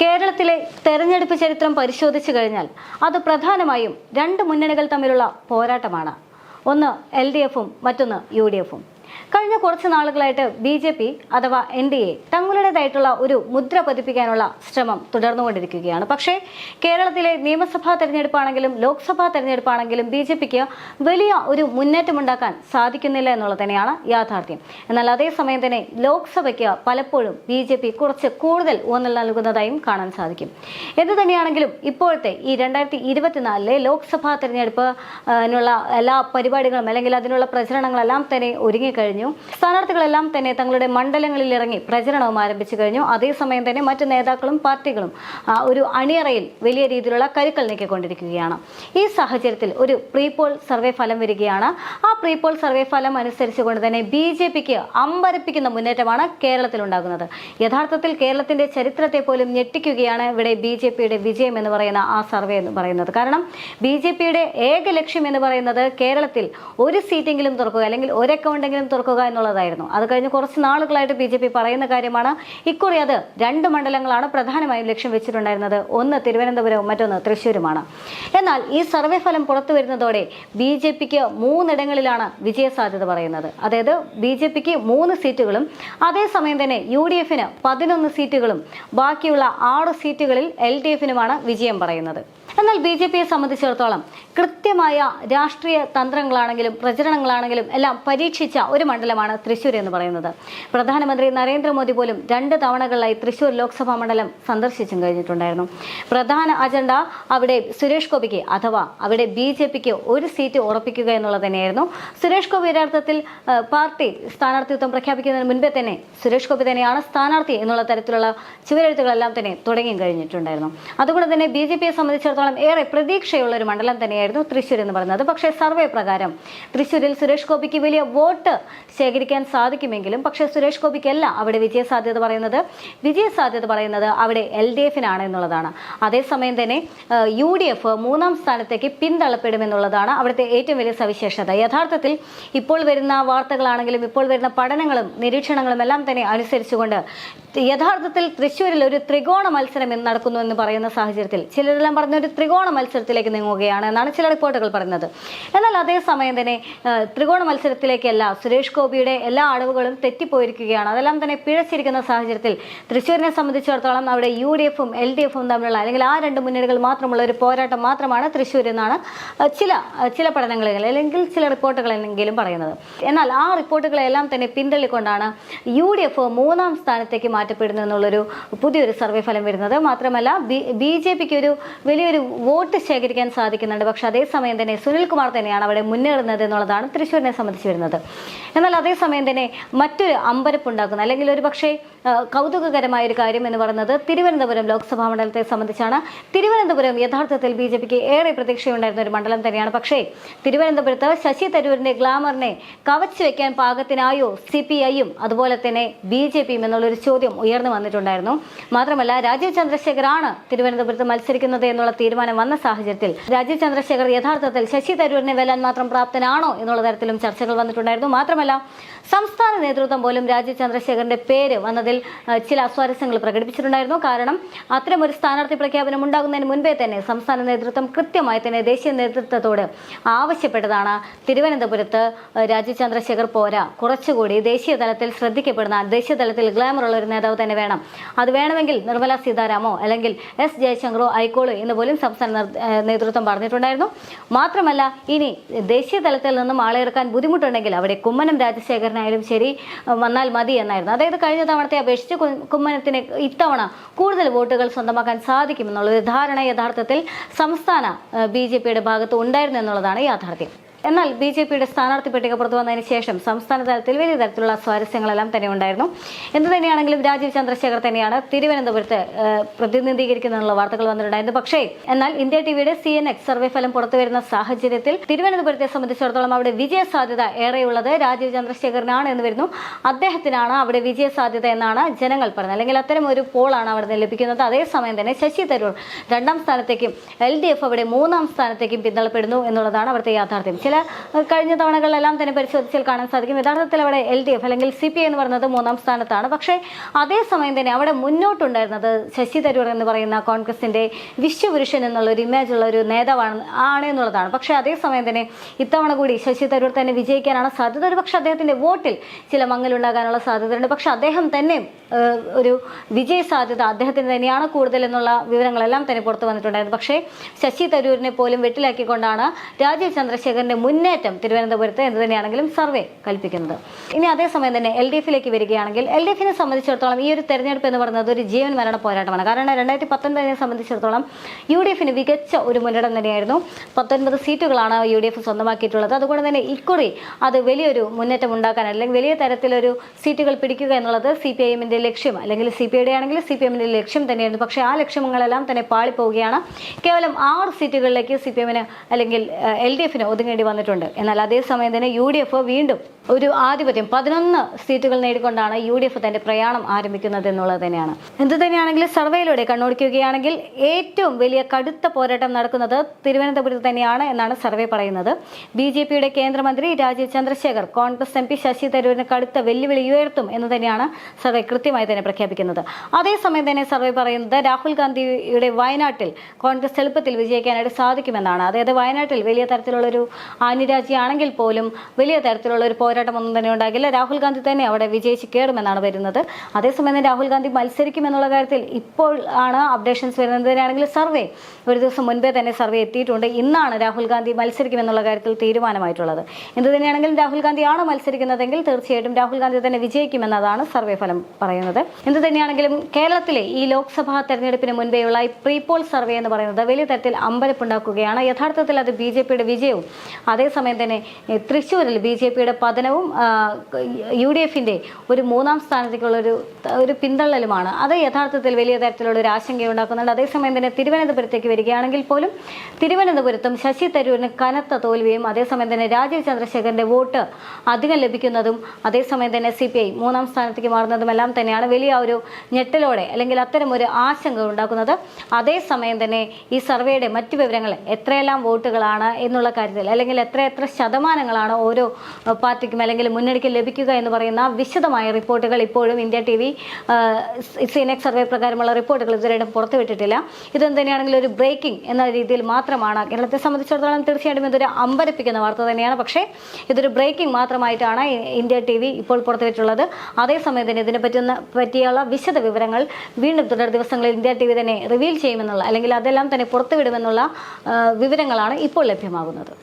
കേരളത്തിലെ തെരഞ്ഞെടുപ്പ് ചരിത്രം പരിശോധിച്ചു കഴിഞ്ഞാൽ അത് പ്രധാനമായും രണ്ട് മുന്നണികൾ തമ്മിലുള്ള പോരാട്ടമാണ്. ഒന്ന് എൽ ഡി എഫും മറ്റൊന്ന് യു ഡി എഫും. കഴിഞ്ഞ കുറച്ച് നാളുകളായിട്ട് ബി ജെ പി അഥവാ എൻ ഡി എ തങ്ങളുടേതായിട്ടുള്ള ഒരു മുദ്ര പതിപ്പിക്കാനുള്ള ശ്രമം തുടർന്നുകൊണ്ടിരിക്കുകയാണ്. പക്ഷേ കേരളത്തിലെ നിയമസഭാ തെരഞ്ഞെടുപ്പാണെങ്കിലും ലോക്സഭാ തെരഞ്ഞെടുപ്പാണെങ്കിലും ബി ജെ പിക്ക് വലിയ ഒരു മുന്നേറ്റമുണ്ടാക്കാൻ സാധിക്കുന്നില്ല എന്നുള്ളത് തന്നെയാണ് യാഥാർത്ഥ്യം. എന്നാൽ അതേസമയം തന്നെ ലോക്സഭയ്ക്ക് പലപ്പോഴും ബി ജെ പി കുറച്ച് കൂടുതൽ ഊന്നൽ നൽകുന്നതായും കാണാൻ സാധിക്കും. എന്ത് തന്നെയാണെങ്കിലും ഇപ്പോഴത്തെ ഈ രണ്ടായിരത്തി ഇരുപത്തിനാലിലെ ലോക്സഭാ തെരഞ്ഞെടുപ്പ് അതിനുള്ള എല്ലാ പരിപാടികളും അല്ലെങ്കിൽ അതിനുള്ള പ്രചരണങ്ങളെല്ലാം തന്നെ ഒരുങ്ങിക്കഴിഞ്ഞു സ്ഥാനാർത്ഥികളെല്ലാം തന്നെ തങ്ങളുടെ മണ്ഡലങ്ങളിൽ ഇറങ്ങി പ്രചരണവും ആരംഭിച്ചു കഴിഞ്ഞു. അതേസമയം തന്നെ മറ്റ് നേതാക്കളും പാർട്ടികളും ഒരു അണിയറയിൽ വലിയ രീതിയിലുള്ള കരുക്കൾ നീക്കിക്കൊണ്ടിരിക്കുകയാണ്. ഈ സാഹചര്യത്തിൽ ഒരു പ്രീപോൾ സർവേ ഫലം വരികയാണ്. ആ പ്രീപോൾ സർവേ ഫലം അനുസരിച്ചുകൊണ്ട് തന്നെ ബി ജെ പിക്ക് അമ്പരപ്പിക്കുന്ന മുന്നേറ്റമാണ് കേരളത്തിൽ ഉണ്ടാകുന്നത് യഥാർത്ഥത്തിൽ കേരളത്തിന്റെ ചരിത്രത്തെ പോലും ഞെട്ടിക്കുകയാണ് ഇവിടെ ബി ജെ പിയുടെ വിജയം എന്ന് പറയുന്ന ആ സർവേ എന്ന് പറയുന്നത്. കാരണം ബി ജെ പിയുടെ ഏക ലക്ഷ്യം എന്ന് പറയുന്നത് കേരളത്തിൽ ഒരു സീറ്റെങ്കിലും തുറക്കുക അല്ലെങ്കിൽ ഒരു അക്കൗണ്ടെങ്കിലും തുറക്കുക എന്നുള്ളതായിരുന്നു. അത് കഴിഞ്ഞ് കുറച്ച് നാളുകളായിട്ട് ബി ജെ പി പറയുന്ന കാര്യമാണ് ഇക്കുറി അത് രണ്ട് മണ്ഡലങ്ങളാണ് പ്രധാനമായും ലക്ഷ്യം വെച്ചിട്ടുണ്ടായിരുന്നത്. ഒന്ന് തിരുവനന്തപുരവും മറ്റൊന്ന് തൃശ്ശൂരുമാണ്. എന്നാൽ ഈ സർവേ ഫലം പുറത്തു വരുന്നതോടെ ബി ജെ പിക്ക് മൂന്നിടങ്ങളിലാണ് വിജയസാധ്യത പറയുന്നത്. അതായത് ബി ജെ പിക്ക് മൂന്ന് സീറ്റുകളും അതേസമയം തന്നെ യു ഡി എഫിന് പതിനൊന്ന് സീറ്റുകളും ബാക്കിയുള്ള ആറ് സീറ്റുകളിൽ എൽ ഡി എഫിനുമാണ് വിജയം പറയുന്നത്. എന്നാൽ ബി ജെ പിയെ സംബന്ധിച്ചിടത്തോളം കൃത്യമായ രാഷ്ട്രീയ തന്ത്രങ്ങളാണെങ്കിലും പ്രചരണങ്ങളാണെങ്കിലും എല്ലാം പരീക്ഷിച്ച ഒരു മണ്ഡലമാണ് തൃശൂർ എന്ന് പറയുന്നത്. പ്രധാനമന്ത്രി നരേന്ദ്രമോദി പോലും രണ്ട് തവണകളിലായി തൃശൂർ ലോക്സഭാ മണ്ഡലം സന്ദർശിച്ചും കഴിഞ്ഞിട്ടുണ്ടായിരുന്നു. പ്രധാന അജണ്ട അവിടെ സുരേഷ് ഗോപിക്ക് അഥവാ അവിടെ ബി ജെ പിക്ക് ഒരു സീറ്റ് ഉറപ്പിക്കുക എന്നുള്ളത് തന്നെയായിരുന്നു. സുരേഷ് ഗോപി യഥാർത്ഥത്തിൽ പാർട്ടി സ്ഥാനാർത്ഥിത്വം പ്രഖ്യാപിക്കുന്നതിന് മുൻപേ തന്നെ സുരേഷ് ഗോപി തന്നെയാണ് സ്ഥാനാർത്ഥി എന്നുള്ള തരത്തിലുള്ള ചുവരെഴുത്തുകളെല്ലാം തന്നെ തുടങ്ങിയും കഴിഞ്ഞിട്ടുണ്ടായിരുന്നു. അതുകൊണ്ട് തന്നെ ബി ജെ പിയെ സംബന്ധിച്ചിടത്തോളം ഏറെ പ്രതീക്ഷയുള്ള ഒരു മണ്ഡലം തന്നെയായിരുന്നു തൃശ്ശൂർ എന്ന് പറയുന്നത്. പക്ഷേ സർവേ പ്രകാരം തൃശ്ശൂരിൽ സുരേഷ് ഗോപിക്ക് വലിയ വോട്ട് ശേഖരിക്കാൻ സാധിക്കുമെങ്കിലും പക്ഷേ സുരേഷ് ഗോപിക്കല്ല അവിടെ വിജയസാധ്യത പറയുന്നത്. വിജയസാധ്യത പറയുന്നത് അവിടെ എൽ ഡി എഫിനാണ് എന്നുള്ളതാണ്. അതേസമയം തന്നെ യു ഡി എഫ് മൂന്നാം സ്ഥാനത്തേക്ക് പിന്തള്ളപ്പെടുമെന്നുള്ളതാണ് അവിടുത്തെ ഏറ്റവും വലിയ സവിശേഷത. യഥാർത്ഥത്തിൽ ഇപ്പോൾ വരുന്ന വാർത്തകളാണെങ്കിലും ഇപ്പോൾ വരുന്ന പഠനങ്ങളും നിരീക്ഷണങ്ങളും എല്ലാം തന്നെ അനുസരിച്ചുകൊണ്ട് യഥാർത്ഥത്തിൽ തൃശ്ശൂരിൽ ഒരു ത്രികോണ മത്സരം നടക്കുന്നു എന്ന് പറയുന്ന സാഹചര്യത്തിൽ ചിലരെല്ലാം പറഞ്ഞ ഒരു ത്രികോണ മത്സരത്തിലേക്ക് നീങ്ങുകയാണ് എന്നാണ് ചില റിപ്പോർട്ടുകൾ പറയുന്നത്. എന്നാൽ അതേസമയം തന്നെ ത്രികോണ മത്സരത്തിലേക്കല്ല സുരേഷ് ഗോപിയുടെ എല്ലാ അളവുകളും തെറ്റിപ്പോയിരിക്കുകയാണ്. അതെല്ലാം തന്നെ പിഴച്ചിരിക്കുന്ന സാഹചര്യത്തിൽ തൃശ്ശൂരിനെ സംബന്ധിച്ചിടത്തോളം അവിടെ യു ഡി എഫും എൽ ഡി എഫും തമ്മിലുള്ള അല്ലെങ്കിൽ ആ രണ്ട് മുന്നണികൾ മാത്രമുള്ള ഒരു പോരാട്ടം മാത്രമാണ് തൃശ്ശൂർ എന്നാണ് ചില ചില പഠനങ്ങളിൽ അല്ലെങ്കിൽ ചില റിപ്പോർട്ടുകളെങ്കിലും പറയുന്നത്. എന്നാൽ ആ റിപ്പോർട്ടുകളെല്ലാം തന്നെ പിന്തള്ളിക്കൊണ്ടാണ് യു ഡി എഫ് മൂന്നാം സ്ഥാനത്തേക്ക് മാറ്റപ്പെടുന്നു എന്നുള്ളൊരു പുതിയൊരു സർവേ ഫലം വരുന്നത്. മാത്രമല്ല ബി ബി ജെ പിക്ക് ഒരു വലിയൊരു വോട്ട് ശേഖരിക്കാൻ സാധിക്കുന്നുണ്ട്. പക്ഷേ അതേസമയം തന്നെ സുനിൽകുമാർ തന്നെയാണ് അവിടെ മുന്നേറുന്നത് എന്നുള്ളതാണ് തൃശ്ശൂരിനെ സംബന്ധിച്ച് വരുന്നത്. എന്നാൽ അതേസമയം തന്നെ മറ്റൊരു അമ്പരപ്പുണ്ടാക്കുന്ന അല്ലെങ്കിൽ ഒരു പക്ഷേ കൗതുകകരമായ ഒരു കാര്യം എന്ന് പറയുന്നത് തിരുവനന്തപുരം ലോക്സഭാ മണ്ഡലത്തെ സംബന്ധിച്ചാണ്. തിരുവനന്തപുരം യഥാർത്ഥത്തിൽ ബി ജെ പിക്ക് ഏറെ പ്രതീക്ഷയുണ്ടായിരുന്ന ഒരു മണ്ഡലം തന്നെയാണ്. പക്ഷേ തിരുവനന്തപുരത്ത് ശശി തരൂരിന്റെ ഗ്ലാമറിനെ കവച്ചു വെക്കാൻ പാകത്തിനായോ സി പി ഐയും അതുപോലെ തന്നെ ബി ജെ പിയും എന്നുള്ളൊരു ചോദ്യം ഉയർന്നു വന്നിട്ടുണ്ടായിരുന്നു. മാത്രമല്ല രാജീവ് ചന്ദ്രശേഖറാണ് തിരുവനന്തപുരത്ത് മത്സരിക്കുന്നത് എന്നുള്ള തീരുമാനം വന്ന സാഹചര്യത്തിൽ രാജീവ് ചന്ദ്രശേഖർ യഥാർത്ഥത്തിൽ ശശി തരൂരിനെ വെല്ലാൻ മാത്രം പ്രാപ്തനാണോ എന്നുള്ള തരത്തിലും ചർച്ചകൾ വന്നിട്ടുണ്ടായിരുന്നു. മാത്രമല്ല സംസ്ഥാന നേതൃത്വം പോലും രാജീവ് ചന്ദ്രശേഖരന്റെ പേര് വന്നതിൽ ചില അസ്വാരസ്യങ്ങൾ പ്രകടിപ്പിച്ചിട്ടുണ്ടായിരുന്നു. കാരണം അത്തരം ഒരു സ്ഥാനാർത്ഥി പ്രഖ്യാപനം ഉണ്ടാകുന്നതിന് മുൻപേ തന്നെ സംസ്ഥാന നേതൃത്വം കൃത്യമായി തന്നെ ദേശീയ നേതൃത്വത്തോട് ആവശ്യപ്പെട്ടതാണ്. തിരുവനന്തപുരത്ത് രാജീവ് ചന്ദ്രശേഖർ പോരാ. കുറച്ചുകൂടി ദേശീയ തലത്തിൽ ശ്രദ്ധിക്കപ്പെടുന്ന ദേശീയ തലത്തിൽ ഗ്ലാമറുള്ള ഒരു നേതാവ് തന്നെ വേണം. അത് വേണമെങ്കിൽ നിർമ്മല സീതാരാമോ അല്ലെങ്കിൽ എസ് ജയശങ്കറോ ആയിക്കോളൂ എന്ന് പോലും സംസ്ഥാന നേതൃ- നേതൃത്വം പറഞ്ഞിട്ടുണ്ടായിരുന്നു. മാത്രമല്ല ഇനി ദേശീയ തലത്തിൽ നിന്നും ആളെ ഇറക്കാൻ ബുദ്ധിമുട്ടുണ്ടെങ്കിൽ അവിടെ കുമ്മനം രാജശേഖരനായാലും ശരി വന്നാൽ മതി എന്നായിരുന്നു. അതായത് കഴിഞ്ഞ തവണത്തെ അപേക്ഷിച്ച് കുമ്മനത്തിന് ഇത്തവണ കൂടുതൽ വോട്ടുകൾ സ്വന്തമാക്കാൻ സാധിക്കുമെന്നുള്ളൊരു ധാരണ യഥാർത്ഥത്തിൽ സംസ്ഥാന ബി ജെ പിയുടെ ഭാഗത്ത് ഉണ്ടായിരുന്നു എന്നുള്ളതാണ് യാഥാർത്ഥ്യം. എന്നാൽ ബി ജെ പിയുടെ സ്ഥാനാർത്ഥി പട്ടിക പുറത്തു വന്നതിന് ശേഷം സംസ്ഥാന തലത്തിൽ വലിയ തരത്തിലുള്ള സ്വാരസ്യങ്ങളെല്ലാം തന്നെ ഉണ്ടായിരുന്നു. എന്ത് തന്നെയാണെങ്കിലും രാജീവ് ചന്ദ്രശേഖർ തന്നെയാണ് തിരുവനന്തപുരത്ത് പ്രതിനിധീകരിക്കുന്നതിനുള്ള വാർത്തകൾ വന്നിട്ടുണ്ടായിരുന്നു പക്ഷേ എന്നാൽ ഇന്ത്യ ടിവിയുടെ സി എൻ എക്സ് സർവേ ഫലം പുറത്തു വരുന്ന സാഹചര്യത്തിൽ തിരുവനന്തപുരത്തെ സംബന്ധിച്ചിടത്തോളം അവിടെ വിജയ സാധ്യത ഏറെയുള്ളത് രാജീവ് ചന്ദ്രശേഖരനാണ് എന്ന് വരുന്നു. അദ്ദേഹത്തിനാണ് അവിടെ വിജയ സാധ്യത എന്നാണ് ജനങ്ങൾ പറഞ്ഞത്. അല്ലെങ്കിൽ അത്തരം ഒരു പോളാണ് അവിടെ നിന്ന് ലഭിക്കുന്നത്. അതേസമയം തന്നെ ശശി തരൂർ രണ്ടാം സ്ഥാനത്തേക്കും എൽ ഡി എഫ് അവിടെ മൂന്നാം സ്ഥാനത്തേക്കും പിന്തള്ളപ്പെടുന്നു എന്നുള്ളതാണ് അവിടുത്തെ യാഥാർത്ഥ്യം. ചില കഴിഞ്ഞ തവണകളിലെല്ലാം തന്നെ പരിശോധിച്ചാൽ കാണാൻ സാധിക്കും. യഥാർത്ഥത്തിൽ അവിടെ എൽ ഡി എഫ് അല്ലെങ്കിൽ സി പി ഐ എന്ന് പറയുന്നത് മൂന്നാം സ്ഥാനത്താണ്. പക്ഷേ അതേസമയം തന്നെ അവിടെ മുന്നോട്ടുണ്ടായിരുന്നത് ശശി തരൂർ എന്ന് പറയുന്ന കോൺഗ്രസിന്റെ വിശ്വപുരുഷൻ എന്നുള്ള ഒരു ഇമേജ് ഉള്ള ഒരു നേതാവാണ് ആണ് എന്നുള്ളതാണ്. പക്ഷേ അതേസമയം തന്നെ ഇത്തവണ കൂടി ശശി തരൂർ തന്നെ വിജയിക്കാനാണ് സാധ്യത. ഒരു പക്ഷേ അദ്ദേഹത്തിന്റെ വോട്ടിൽ ചില മങ്ങലുണ്ടാകാനുള്ള സാധ്യതയുണ്ട്. പക്ഷേ അദ്ദേഹം തന്നെ ഒരു വിജയ സാധ്യത അദ്ദേഹത്തിന് തന്നെയാണ് കൂടുതൽ എന്നുള്ള വിവരങ്ങളെല്ലാം തന്നെ പുറത്തു വന്നിട്ടുണ്ടായിരുന്നു. പക്ഷേ ശശി തരൂരിനെ പോലും വെട്ടിലാക്കിക്കൊണ്ടാണ് രാജീവ് ചന്ദ്രശേഖരന്റെ മുന്നേറ്റം തിരുവനന്തപുരത്ത് എന്ന് തന്നെയാണെങ്കിലും സർവേ കൽപ്പിക്കുന്നത്. ഇനി അതേസമയം തന്നെ എൽ ഡി എഫിലേക്ക് വരികയാണെങ്കിൽ എൽ ഡി എഫിനെ സംബന്ധിച്ചിടത്തോളം ഈ ഒരു തെരഞ്ഞെടുപ്പ് എന്ന് പറയുന്നത് ഒരു ജീവൻ മരണ പോരാട്ടമാണ്. കാരണം രണ്ടായിരത്തി പത്തൊൻപതിനെ സംബന്ധിച്ചിടത്തോളം യു ഡി എഫിന് മികച്ച ഒരു മുന്നേറ്റം തന്നെയായിരുന്നു. പത്തൊൻപത് സീറ്റുകളാണ് യു ഡി എഫ് സ്വന്തമാക്കിയിട്ടുള്ളത്. അതുകൊണ്ട് തന്നെ ഇക്കുറി അത് വലിയൊരു മുന്നേറ്റം ഉണ്ടാക്കാൻ അല്ലെങ്കിൽ വലിയ തരത്തിലൊരു സീറ്റുകൾ പിടിക്കുക എന്നുള്ളത് സി പി ഐ എമ്മിന്റെ ലക്ഷ്യം. അല്ലെങ്കിൽ സി പി ഐയുടെ ആണെങ്കിൽ സി പി എമ്മിന്റെ ലക്ഷ്യം തന്നെയായിരുന്നു. പക്ഷേ ആ ലക്ഷ്യങ്ങളെല്ലാം തന്നെ പാളിപ്പോവുകയാണ്. കേവലം ആറ് സീറ്റുകളിലേക്ക് സി പി എമ്മിന് അല്ലെങ്കിൽ എൽ ഡി എഫിന് ഒതുങ്ങേണ്ടി വന്നിട്ടുണ്ട്. എന്നാൽ അതേസമയം തന്നെ യു വീണ്ടും ഒരു ആധിപത്യം പതിനൊന്ന് സീറ്റുകൾ നേടിക്കൊണ്ടാണ് യു ഡി എഫ് തന്റെ പ്രയാണം ആരംഭിക്കുന്നത് എന്നുള്ളത് തന്നെയാണ്. എന്ത് തന്നെയാണെങ്കിലും സർവേയിലൂടെ കണ്ണോടിക്കുകയാണെങ്കിൽ ഏറ്റവും വലിയ കടുത്ത പോരാട്ടം നടക്കുന്നത് തിരുവനന്തപുരത്ത് തന്നെയാണ് എന്നാണ് സർവേ പറയുന്നത്. ബി ജെ പിയുടെ കേന്ദ്രമന്ത്രി രാജീവ് ചന്ദ്രശേഖർ കോൺഗ്രസ് എം പി ശശി തരൂരിന് കടുത്ത വെല്ലുവിളി ഉയർത്തും എന്ന് തന്നെയാണ് സർവേ കൃത്യമായി തന്നെ പ്രഖ്യാപിക്കുന്നത്. അതേസമയം തന്നെ സർവേ പറയുന്നത് രാഹുൽ ഗാന്ധിയുടെ വയനാട്ടിൽ കോൺഗ്രസ് എളുപ്പത്തിൽ വിജയിക്കാനായിട്ട് സാധിക്കുമെന്നാണ്. അതായത് വയനാട്ടിൽ വലിയ തരത്തിലുള്ളൊരു ആനിരാജിയാണെങ്കിൽ പോലും വലിയ തരത്തിലുള്ള ഒരു പോരാട്ടമൊന്നും തന്നെ ഉണ്ടാകില്ല. രാഹുൽ ഗാന്ധി തന്നെ അവിടെ വിജയിച്ച് കയറുമെന്നാണ് വരുന്നത്. അതേസമയം തന്നെ രാഹുൽ ഗാന്ധി മത്സരിക്കുമെന്നുള്ള കാര്യത്തിൽ ഇപ്പോൾ ആണ് അപ്ഡേഷൻസ് വരുന്നതിനാണെങ്കിൽ സർവേ ഒരു ദിവസം മുൻപേ തന്നെ സർവേ എത്തിയിട്ടുണ്ട്. ഇന്നാണ് രാഹുൽ ഗാന്ധി മത്സരിക്കുമെന്നുള്ള കാര്യത്തിൽ തീരുമാനമായിട്ടുള്ളത്. എന്ത് തന്നെയാണെങ്കിലും രാഹുൽ ആണ് മത്സരിക്കുന്നതെങ്കിൽ തീർച്ചയായിട്ടും രാഹുൽ ഗാന്ധി തന്നെ വിജയിക്കുമെന്നതാണ് സർവേ ഫലം പറയുന്നത്. എന്ത് തന്നെയാണെങ്കിലും കേരളത്തിലെ ഈ ലോക്സഭാ തെരഞ്ഞെടുപ്പിന് മുൻപേയുള്ള ഈ പ്രീപോൾ സർവേ എന്ന് പറയുന്നത് വലിയ തരത്തിൽ അമ്പരപ്പുണ്ടാക്കുകയാണ്. യഥാർത്ഥത്തിൽ അത് ബി ജെ പിയുടെ വിജയവും അതേസമയം തന്നെ തൃശ്ശൂരിൽ ബി ജെ പിയുടെ പതനവും ആ, യു ഡി എഫിന്റെ ഒരു മൂന്നാം സ്ഥാനത്തേക്കുള്ള ഒരു ഒരു പിന്തള്ളലുമാണ്. അത് യഥാർത്ഥത്തിൽ വലിയ തരത്തിലുള്ള ഒരു ആശങ്ക ആശങ്കയുണ്ടാക്കുന്നുണ്ട് അതേസമയം തന്നെ തിരുവനന്തപുരത്തേക്ക് വരികയാണെങ്കിൽ പോലും തിരുവനന്തപുരത്തും ശശി തരൂരിന് കനത്ത തോൽവിയും അതേസമയം തന്നെ രാജീവ് ചന്ദ്രശേഖരന്റെ വോട്ട് അധികം ലഭിക്കുന്നതും അതേസമയം തന്നെ സി പി ഐ മൂന്നാം സ്ഥാനത്തേക്ക് മാറുന്നതുമെല്ലാം തന്നെയാണ് വലിയ ഒരു ഞെട്ടലോടെ അല്ലെങ്കിൽ അത്തരം ഒരു ആശങ്ക ഉണ്ടാക്കുന്നത്. അതേസമയം തന്നെ ഈ സർവേയുടെ മറ്റു വിവരങ്ങൾ എത്രയെല്ലാം വോട്ടുകളാണ് എന്നുള്ള കാര്യത്തിൽ അല്ലെങ്കിൽ എത്ര എത്ര ശതമാനങ്ങളാണ് ഓരോ അഹ്, പാർട്ടിക്കും അല്ലെങ്കിൽ മുന്നണിക്ക് ലഭിക്കുക എന്ന് പറയുന്ന വിശദമായ റിപ്പോർട്ടുകൾ ഇപ്പോഴും India T V CNX survey പ്രകാരമുള്ള റിപ്പോർട്ടുകൾ ഇതുവരെയും പുറത്തുവിട്ടിട്ടില്ല ഇതെന്ത് തന്നെയാണെങ്കിലും ഒരു ബ്രേക്കിംഗ് എന്ന രീതിയിൽ മാത്രമാണ് കേരളത്തെ സംബന്ധിച്ചിടത്തോളം തീർച്ചയായിട്ടും ഇതൊരു അമ്പരപ്പിക്കുന്ന വാർത്ത തന്നെയാണ്. പക്ഷേ ഇതൊരു ബ്രേക്കിംഗ് മാത്രമായിട്ടാണ് ഇന്ത്യ ടി വി ഇപ്പോൾ പുറത്തുവിട്ടുള്ളത് അതേസമയം തന്നെ ഇതിനെ പറ്റുന്ന പറ്റിയുള്ള വിശദ വിവരങ്ങൾ വീണ്ടും തുടർ ദിവസങ്ങളിൽ ഇന്ത്യ ടി വി തന്നെ റിവീൽ ചെയ്യുമെന്നുള്ള അല്ലെങ്കിൽ അതെല്ലാം തന്നെ പുറത്തുവിടുമെന്നുള്ള വിവരങ്ങളാണ് ഇപ്പോൾ ലഭ്യമാകുന്നത്.